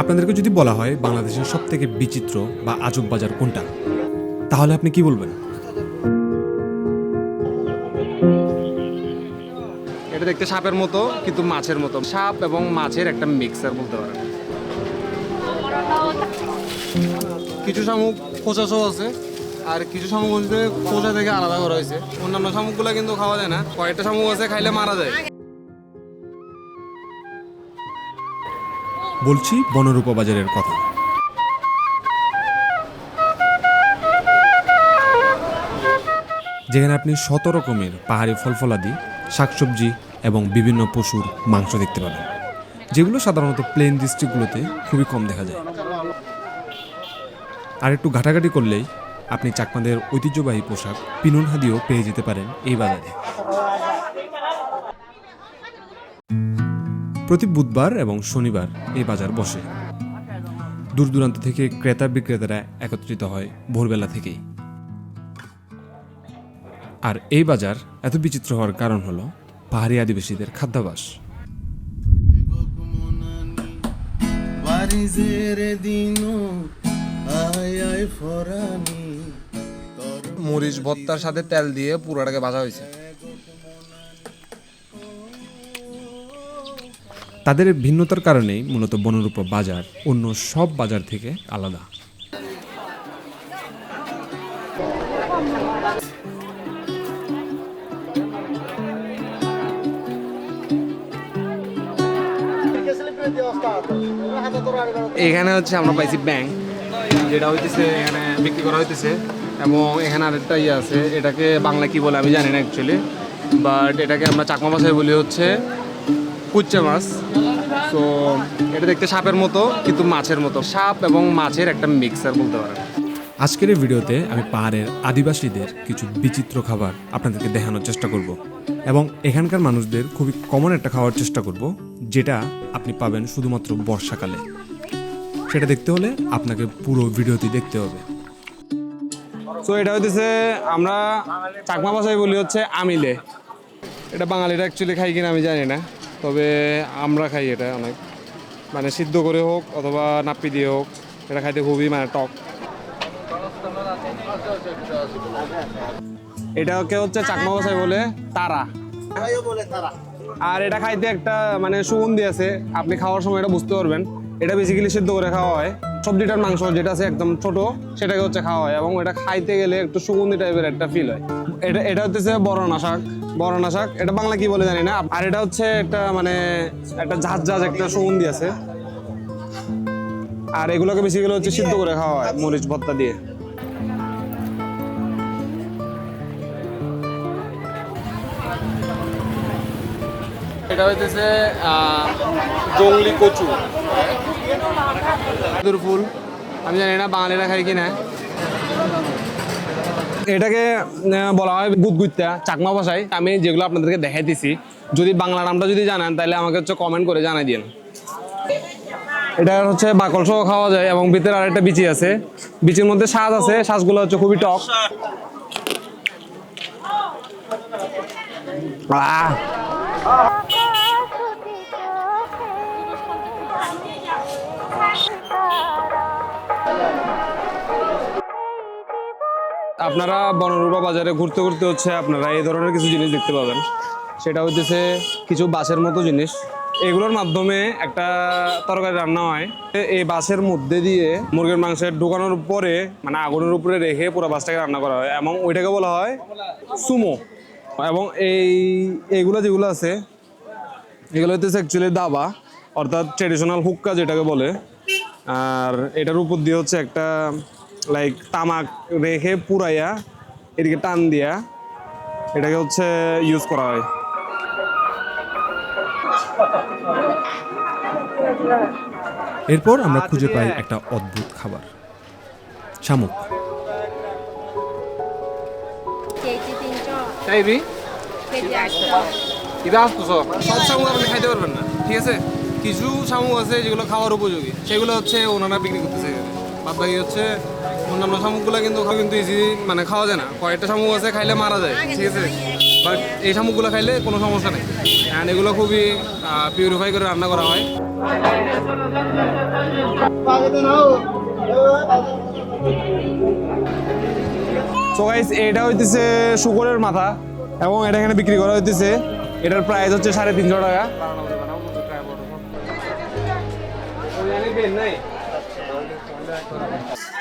আপনাদেরকে যদি বলা হয় বাংলাদেশের সব থেকে বিচিত্র বা আজব বাজার কোনটা, তাহলে আপনি কি বলবেন? এটা দেখতে সাপের মতো, কিন্তু মাছের মতো। সাপ এবং মাছের একটা মিক্সার বলতে পারেন। কিছু শামুক খোঁচা সহ আছে, আর কিছু শামুক হচ্ছে খোঁচা থেকে আলাদা করা হয়েছে। অন্যান্য শামুকগুলো কিন্তু খাওয়া যায় না। কয়েকটা শামুক আছে, খাইলে মারা যায়। বলছি বনরূপা বাজারের কথা। যেখানে আপনি শত রকমের পাহাড়ি ফলফলাদি, শাকসবজি এবং বিভিন্ন পশুর মাংস দেখতে পাবেন। যেগুলো সাধারণত প্লেন ডিস্ট্রিক্টগুলোতে খুবই কম দেখা যায়। আর একটু ঘাটাঘাটি করলেই আপনি চাকমাদের ঐতিহ্যবাহী পোশাক পিনুন হাদিও পেয়ে যেতে পারেন এই বাজারে। প্রতি বুধবার এবং শনিবার এই বাজার বসে। দূর দূরান্ত থেকে ক্রেতা বিক্রেতারা একত্রিত হয় ভোরবেলা থেকেই। আর এই বাজার এত বিচিত্র হওয়ার কারণ হলো পাহাড়ি আদিবাসীদের খাদ্যাভাস মরিচ ভত্তার সাথে তেল দিয়ে পুরোটাকে ভাজা হয়েছে। তাদের ভিন্নতার কারণেই মূলত বনরূপা বাজার অন্য সব বাজার থেকে আলাদা। এখানে হচ্ছে আমরা পাইছি ব্যাংক, যেটা হইতেছে এখানে বিক্রি করা হইতেছে, এবং এখানে আরেকটা ইয়ে আছে, এটাকে বাংলা কি বলে আমি জানি না অ্যাকচুয়ালি বাট এটাকে আমরা চাকমা ভাষায় বলি হচ্ছে কুচ্চা মাছ। তো এটা দেখতে সাপের মতো কিন্তু মাছের মতো। সাপ এবং মাছের একটা মিক্সার বলতে পারেন। আজকের এই ভিডিওতে আমি পাহাড়ের আদিবাসীদের কিছু বিচিত্র খাবার আপনাদেরকে দেখানোর চেষ্টা করব এবং এখানকার মানুষদের খুবই কমন একটা খাওয়ার চেষ্টা করব যেটা আপনি পাবেন শুধুমাত্র বর্ষাকালে। সেটা দেখতে হলে আপনাকে পুরো ভিডিওটি দেখতে হবে। তো এটা হইতেছে আমরা চাকমা ভাষায় বলি হচ্ছে আমিলে। এটা বাঙালিরা অ্যাকচুয়ালি খাই কিনা আমি জানি না। তবে আমরা খাই এটা অনেক। মানে সিদ্ধ করে হোক অথবা নাপ্পি দিয়ে হোক, এটা খাইতে খুবই মানে টক। এটাকে হচ্ছে চাকমা ভাষায় বলে, তারা। আর এটা খাইতে একটা মানে সুগন্ধি আছে, আপনি খাওয়ার সময় এটা বুঝতে পারবেন। এটা বেসিক্যালি সিদ্ধ করে খাওয়া হয়। সবজিটার মাংস যেটা আছে একদম ছোট, সেটাকে হচ্ছে খাওয়া হয় এবং এটা খাইতে গেলে একটু সুগন্ধি টাইপের একটা ফিল হয়। এটা এটা হচ্ছে বরনা শাক বরনা শাক এটা বাংলা কি বলে জানি না। আর এটা হচ্ছে একটা মানে একটা ঝাঁঝ ঝাঁঝ একটা সুগন্ধি আছে। আর এগুলোকে বেসিক্যালি হচ্ছে সিদ্ধ করে খাওয়া হয় মরিচ ভর্তা দিয়ে। এটা হইতেছে জঙ্গলি কচু। ফুল। আমি জানি না বাঙালিরা খাই কিনা এটাকে বলা হয় গুদগুত্তা চাকমা ভাষায় আমি যেগুলো আপনাদেরকে দেখাইতেছি, যদি বাংলা নামটা যদি জানেন, তাহলে আমাকে হচ্ছে কমেন্ট করে জানাই দিন এটা হচ্ছে বাকল সহ খাওয়া যায়, এবং ভিতরে আরেকটা বিচি আছে। বিচির মধ্যে শ্বাস আছে শ্বাসগুলো হচ্ছে খুবই টক। আহ। আপনারা বনরূপা বাজারে ঘুরতে ঘুরতে হচ্ছে আপনারা এই ধরনের কিছু জিনিস দেখতে পাবেন। সেটা হচ্ছে কিছু বাসের মতো জিনিস। এগুলোর মাধ্যমে একটা তরকারি রান্না হয়। এই বাসের মধ্যে দিয়ে মুরগির মাংসের ঢুকানোর পরে মানে আগুনের উপরে রেখে পুরো বাসটাকে রান্না করা হয় এবং ওইটাকে বলা হয় সুমো। এবং এই, এইগুলো যেগুলো আছে, এগুলো হচ্ছে অ্যাকচুয়ালি দাবা, অর্থাৎ ট্রেডিশনাল হুক্কা যেটাকে বলে। আর এটার উপর দিয়ে হচ্ছে একটা লাইক তামাক রেখে পুরাইয়া এদিকে টান দিয়া এটাকে হচ্ছে ইউজ করা হয়। এরপর আমরা খুঁজে পাই একটা অদ্ভুত খাবার। শামুক। সব শামুক আপনি খাইতে পারবেন না ঠিক আছে? কিছু শামুক আছে যেগুলো খাওয়ার উপযোগী। সেগুলো হচ্ছে ওনারা বিক্রি করতেছে। বাদ বাকি হচ্ছে অন্যান্য শামুকগুলো কিন্তু কিন্তু ইজি মানে খাওয়া যায় না। কয়েকটা শামুক আছে, খাইলে মারা যায়, ঠিক আছে? বাট এই শামুকগুলো খাইলে কোনো সমস্যা নেই। অ্যান্ড এগুলো খুবই পিউরিফাই করে রান্না করা হয়। সো গাইস এটা হইতেছে শুকরের মাথা, এবং এটা এখানে বিক্রি করা হইতেছে। এটার প্রাইস হচ্ছে সাড়ে তিনশো টাকা। marketo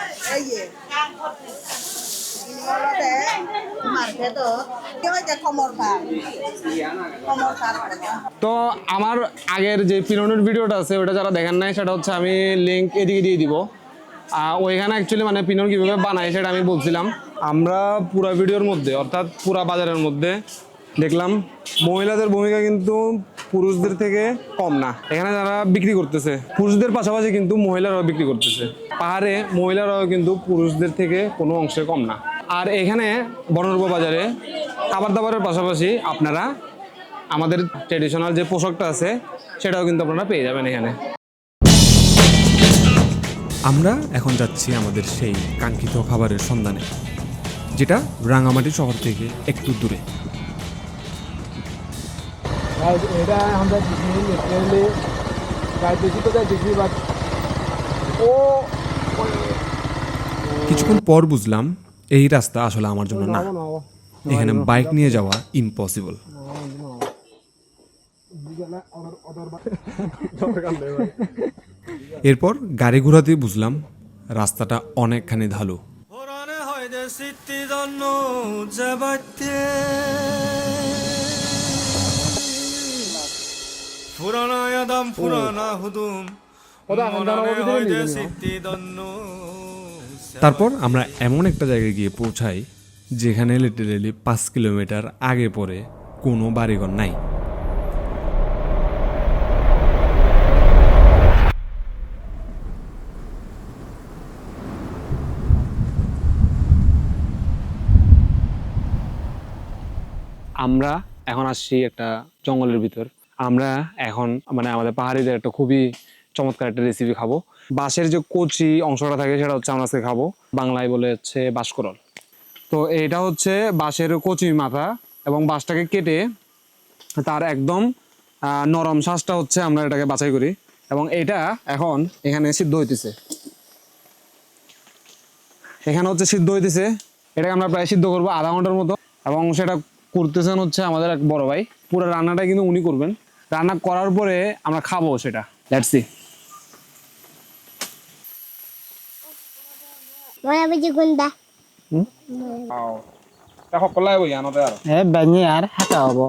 তো। আমার আগের যে পিরনের ভিডিওটা আছে, ওটা যারা দেখেন নাই, সেটা হচ্ছে আমি লিঙ্ক এদিকে দিয়ে দিব। ওইখানে অ্যাকচুয়ালি মানে পিনন কীভাবে বানায় সেটা আমি বলছিলাম। আমরা পুরা ভিডিওর মধ্যে, অর্থাৎ পুরা বাজারের মধ্যে দেখলাম মহিলাদের ভূমিকা কিন্তু পুরুষদের থেকে কম না। এখানে যারা বিক্রি করতেছে, পুরুষদের পাশাপাশি কিন্তু মহিলারাও বিক্রি করতেছে। পাহাড়ে মহিলারাও কিন্তু পুরুষদের থেকে কোনো অংশে কম না। আর এখানে বনরূপ বাজারে খাবার দাবারের পাশাপাশি আপনারা আমাদের ট্রেডিশনাল যে পোশাকটা আছে, সেটাও কিন্তু আপনারা পেয়ে যাবেন এখানে। আমরা এখন যাচ্ছি আমাদের সেই কাঙ্ক্ষিত খাবারের সন্ধানে, যেটা রাঙামাটি শহর থেকে একটু দূরে। এটা আমরা তো দেখি বাট ও কিছুক্ষণ পর বুঝলাম এই রাস্তা আসলে আমার জন্য না। এখানে বাইক নিয়ে যাওয়া ইম্পসিবল এরপর গাড়ি ঘোরাতেই বুঝলাম রাস্তাটা অনেকখানি ঢালু। 불 হুদুম তারপর আমরা এমন একটা জায়গায় গিয়ে পৌঁছাই যেখানে লিটারেলি পাঁচ কিলোমিটার আগে পরে কোনো বাড়িঘর নাই। আমরা এখন আসছি একটা জঙ্গলের ভিতর। আমরা এখন মানে আমাদের পাহাড়িদের একটা খুবই চমৎকার একটা রেসিপি খাব। বাঁশের যে কচি অংশটা থাকে, সেটা হচ্ছে আমরা আজকে খাব। বাংলায় বলে হচ্ছে বাঁশকরল তো এটা হচ্ছে বাঁশের কচি মাথা এবং বাঁশটাকে কেটে তার একদম নরম শ্বাসটা হচ্ছে আমরা এটাকে বাছাই করি। এবং এটা এখন এখানে সিদ্ধ হইতেছে। এখানে হচ্ছে সিদ্ধ হইতেছে। এটাকে আমরা প্রায় সিদ্ধ করব আধা ঘণ্টার মতো। এবং সেটা করতেছেন হচ্ছে আমাদের এক বড় ভাই। পুরো রান্নাটা কিন্তু উনি করবেন। রান্না করার পরে আমরা খাব সেটা। লেটস সি বই আনতে আর। এ বেঙি আর হাতা হব।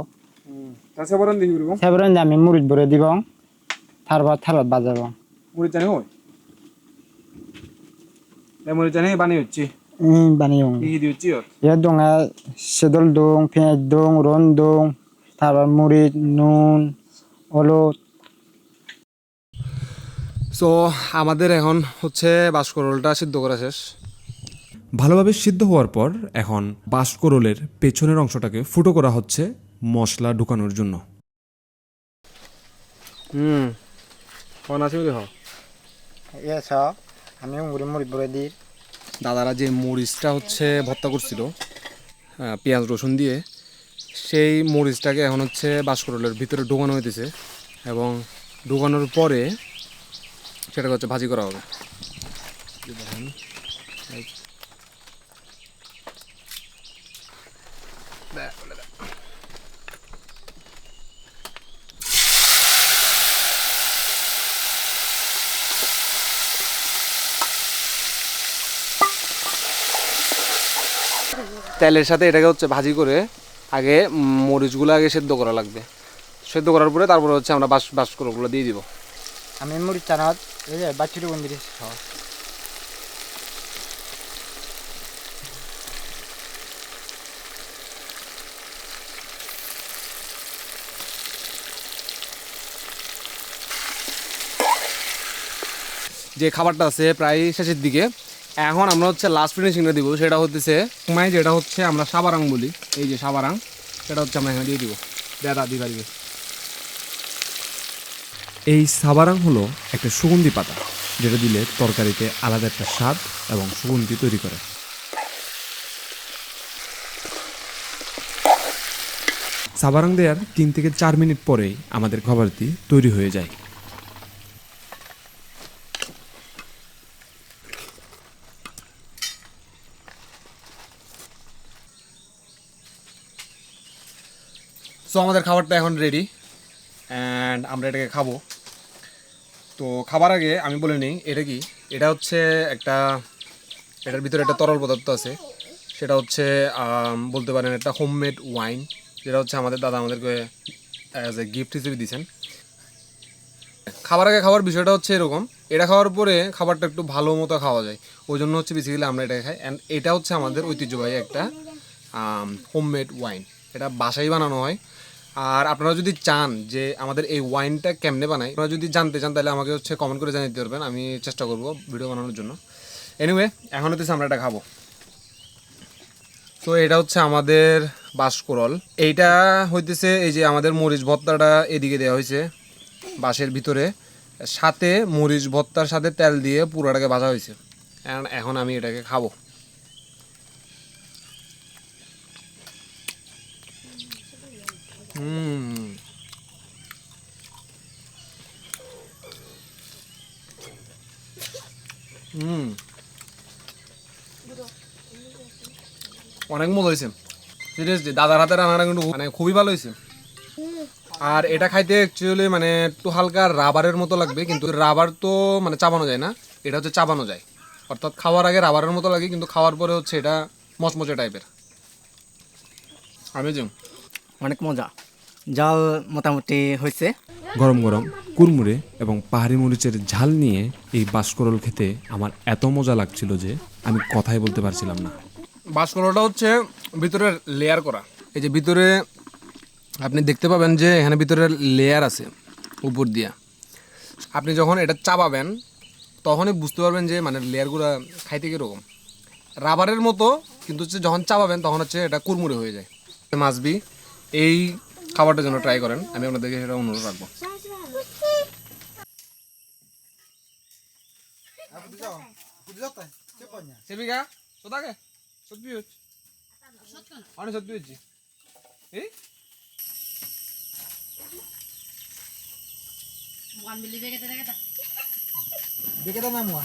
সেবরণ আমি মুড়িত ভরে দিব। তারপর থালত বাজাব। মুড়ি জানি হই? এ মুড়ি জানি বানি হচ্ছে। বানিয়ে দিচ্ছি দং সেদল দং পেঁয়াজ দং রন দং তারপর মুড়ি নুন হলুদ সো আমাদের এখন হচ্ছে বাসকরলটা সিদ্ধ করা শেষ। ভালোভাবে সিদ্ধ হওয়ার পর এখন বাঁশকরলের পেছনের অংশটাকে ফুটো করা হচ্ছে মশলা ঢুকানোর জন্য। হুম কোন আছে দেখো এ আমি মুড়ি মুড়িত ভরে দিই। দাদারা যে মরিচটা হচ্ছে ভর্তা করছিল পেঁয়াজ রসুন দিয়ে সেই মরিচটাকে এখন হচ্ছে বাসকরলের ভিতরে ঢোকানো হইতেছে এবং ঢোকানোর পরে সেটাকে হচ্ছে ভাজি করা হবে। তেলের সাথে এটাকে হচ্ছে ভাজি করে আগে মরিচগুলো আগে সেদ্ধ করা লাগবে। সেদ্ধ করার পরে তারপরে হচ্ছে আমরা বাস বাস করে ওগুলো দিয়ে দিব। আমি এই যে বাচ্চুরি বন্দির যে খাবারটা আছে প্রায় শেষের দিকে এখন আমরা হচ্ছে লাস্ট ফিনিশিংটা দিব সেটা হচ্ছে কুমাই যেটা হচ্ছে আমরা সাবারাং বলি। এই যে সাবারাং সেটা হচ্ছে আমরা এখানে দিয়ে দিব। দাদা দি পারিবে এই সাবারাং হলো একটা সুগন্ধি পাতা, যেটা দিলে তরকারিতে আলাদা একটা স্বাদ এবং সুগন্ধি তৈরি করে। সাবারাং দেওয়ার তিন থেকে চার মিনিট পরেই আমাদের খাবারটি তৈরি হয়ে যায়। সো আমাদের খাবারটা এখন রেডি অ্যান্ড আমরা এটাকে খাব। তো খাবার আগে আমি বলে নিই, এটা কি? এটা হচ্ছে একটা, এটার ভিতরে একটা তরল পদার্থ আছে। সেটা হচ্ছে বলতে পারেন একটা হোমমেড ওয়াইন যেটা হচ্ছে আমাদের দাদা আমাদেরকে অ্যাজ এ গিফট হিসেবে দিয়েছেন। খাবার আগে খাওয়ার বিষয়টা হচ্ছে এরকম, এটা খাওয়ার পরে খাবারটা একটু ভালো মতো খাওয়া যায়। ওই জন্য হচ্ছে বেসিক্যালি আমরা এটা খাই। অ্যান্ড এটা হচ্ছে আমাদের ঐতিহ্যবাহী একটা হোমমেড ওয়াইন এটা বাসায় বানানো হয়। আর আপনারা যদি চান যে আমাদের এই ওয়াইনটা কেমনে বানায়, আপনারা যদি জানতে চান তাহলে আমাকে হচ্ছে কমেন্ট করে জানিয়ে দিতে পারবেন, আমি চেষ্টা করব ভিডিও বানানোর জন্য। এনিওয়ে এখন হচ্ছে আমরা এটা খাব। তো এটা হচ্ছে আমাদের বাসকরল এইটা হইতেছে এই যে আমাদের মরিচ ভর্তাটা এদিকে দেওয়া হয়েছে বাঁশের ভিতরে। সাথে মরিচ ভর্তার সাথে তেল দিয়ে পুরোটাকে ভাজা হয়েছে এখন আমি এটাকে খাব হুম হুম অনেক মজা হয়েছে সিরিয়াসলি দাদার হাতে রান্নাটা কিন্তু মানে খুবই ভালো হয়েছে। আর এটা খাইতে অ্যাকচুয়ালি মানে একটু হালকা রাবারের মতো লাগবে কিন্তু রাবার তো মানে চাবানো যায় না এটা হচ্ছে চাবানো যায়। অর্থাৎ খাওয়ার আগে রাবারের মতো লাগে কিন্তু খাওয়ার পরে হচ্ছে এটা মচমচে টাইপের আমি অনেক মজা। জাল মোটামুটি হয়েছে। গরম গরম কুরমুড়ে এবং পাহাড়ি মরিচের ঝাল নিয়ে এই বাসকরল খেতে আমার এত মজা লাগছিল যে আমি কথাই বলতে পারছিলাম না। বাসকলাটা হচ্ছে ভিতরে লেয়ার করা। এই যে ভিতরে আপনি দেখতে পাবেন যে এখানে ভিতরে লেয়ার আছে উপর দিয়া। আপনি যখন এটা চাবাবেন তখনই বুঝতে পারবেন যে মানে লেয়ারগুলো খাইতে কীরকম। রাবারের মতো কিন্তু হচ্ছে যখন চাবাবেন তখন হচ্ছে এটা কুরমুরে হয়ে যায়। মাছবি এই খাবারটা জন্য ট্রাই করেন আমি আপনাদেরকে সেটা অনুরোধ রাখব। সেবিকা সোদাকে সত্যি হচ্ছে অনেক সত্যি হচ্ছে এই দেখে দাও না মুয়া